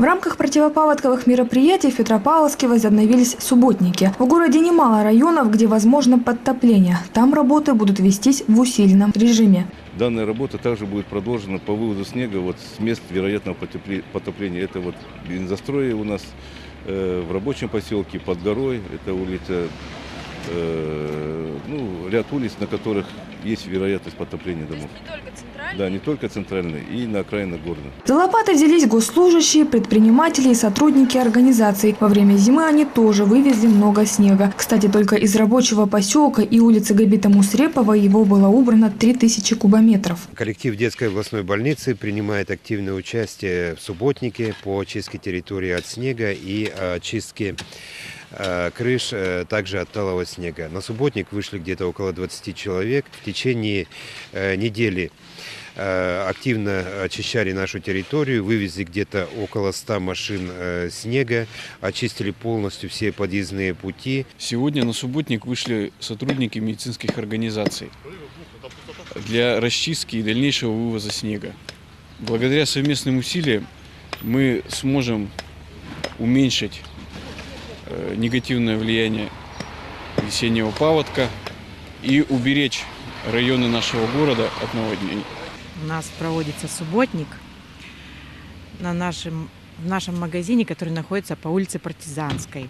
В рамках противопаводковых мероприятий в Петропавловске возобновились субботники. В городе немало районов, где возможно подтопление. Там работы будут вестись в усиленном режиме. Данная работа также будет продолжена по выводу снега вот с мест вероятного потопления. Это вот бензострои у нас э, в рабочем поселке под горой. Это улица, э, ну, ряд улиц, на которых есть вероятность потопления домов. не только центральный? Да, не только центральные, и на окраинах города. За лопаты взялись госслужащие, предприниматели и сотрудники организаций. Во время зимы они тоже вывезли много снега. Кстати, только из рабочего поселка и улицы Габита Мусрепова его было убрано 3000 кубометров. Коллектив детской областной больницы принимает активное участие в субботнике по очистке территории от снега и очистке э, крыш э, также от снега. На субботник вышли где-то около 20 человек. В течение э, недели э, активно очищали нашу территорию, вывезли где-то около 100 машин э, снега, очистили полностью все подъездные пути. Сегодня на субботник вышли сотрудники медицинских организаций для расчистки и дальнейшего вывоза снега. Благодаря совместным усилиям мы сможем уменьшить э, негативное влияние весеннего паводка и уберечь районы нашего города от наводнений. У нас проводится субботник на нашем, в нашем магазине, который находится по улице Партизанской.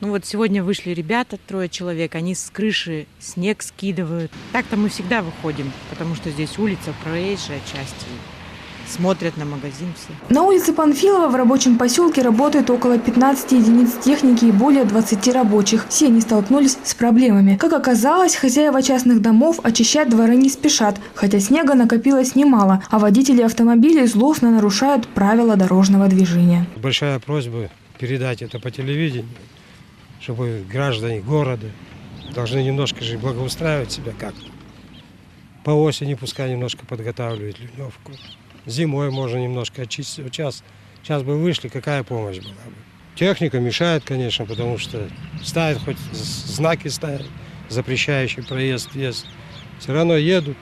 Ну вот сегодня вышли ребята, трое человек, они с крыши снег скидывают. Так-то мы всегда выходим, потому что здесь улица, проезжая часть. Смотрят на магазин все. На улице Панфилова в рабочем поселке работает около 15 единиц техники и более 20 рабочих. Все они столкнулись с проблемами. Как оказалось, хозяева частных домов очищать дворы не спешат, хотя снега накопилось немало, а водители автомобилей злостно нарушают правила дорожного движения. Большая просьба передать это по телевидению, чтобы граждане города должны немножко же благоустраивать себя как-то. По осени пускай немножко подготавливают ливневку. Зимой можно немножко очистить. Сейчас, сейчас бы вышли, какая помощь была бы. Техника мешает, конечно, потому что ставят хоть знаки ставят, запрещающий проезд, въезд. Все равно едут,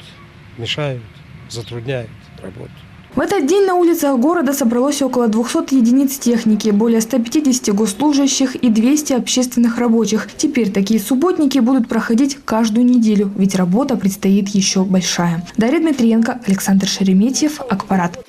мешают, затрудняют работу. В этот день на улицах города собралось около 200 единиц техники, более 150 госслужащих и 200 общественных рабочих. Теперь такие субботники будут проходить каждую неделю, ведь работа предстоит еще большая. Дарья Дмитриенко, Александр Шереметьев, Акпарат.